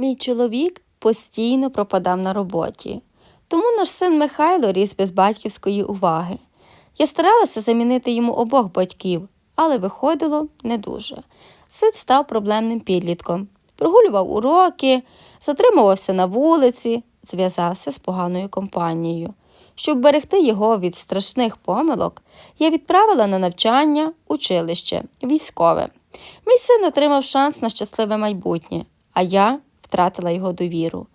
Мій чоловік постійно пропадав на роботі, тому наш син Михайло ріс без батьківської уваги. Я старалася замінити йому обох батьків, але виходило не дуже. Син став проблемним підлітком, прогулював уроки, затримувався на вулиці, зв'язався з поганою компанією. Щоб берегти його від страшних помилок, я відправила на навчання училище військове. Мій син отримав шанс на щасливе майбутнє, а я втратила його довіру.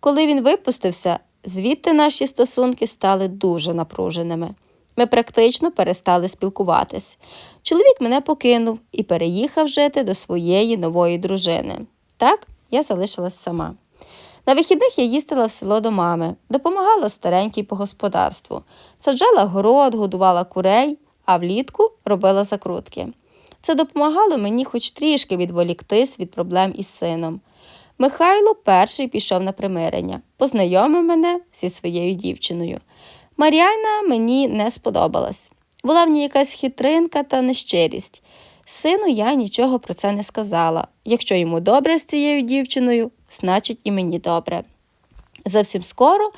Коли він випустився, звідти наші стосунки стали дуже напруженими. Ми практично перестали спілкуватись. Чоловік мене покинув і переїхав жити до своєї нової дружини. Так, я залишилась сама. На вихідних я їздила в село до мами, допомагала старенькій по господарству, саджала город, годувала курей, а влітку робила закрутки. Це допомагало мені хоч трішки відволіктись від проблем із сином. Михайло перший пішов на примирення, познайомив мене зі своєю дівчиною. Мар'яна мені не сподобалась. Була в ній якась хитринка та нещирість. Сину я нічого про це не сказала. Якщо йому добре з цією дівчиною, значить і мені добре. Зовсім скоро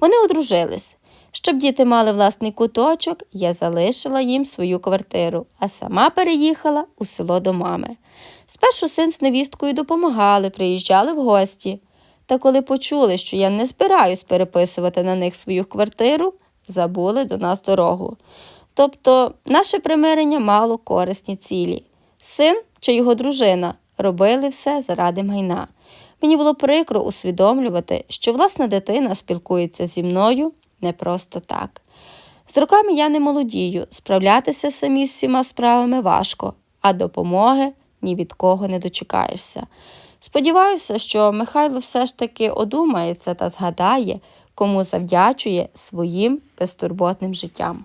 вони одружились. Щоб діти мали власний куточок, я залишила їм свою квартиру, а сама переїхала у село до мами. Спершу син з невісткою допомагали, приїжджали в гості. Та коли почули, що я не збираюсь переписувати на них свою квартиру, забули до нас дорогу. Тобто наше примирення мало корисні цілі. Син чи його дружина робили все заради майна. Мені було прикро усвідомлювати, що власна дитина спілкується зі мною не просто так. З роками я не молодію, справлятися самі з всіма справами важко, а допомоги ні від кого не дочекаєшся. Сподіваюся, що Михайло все ж таки одумається та згадає, кому завдячує своїм безтурботним життям.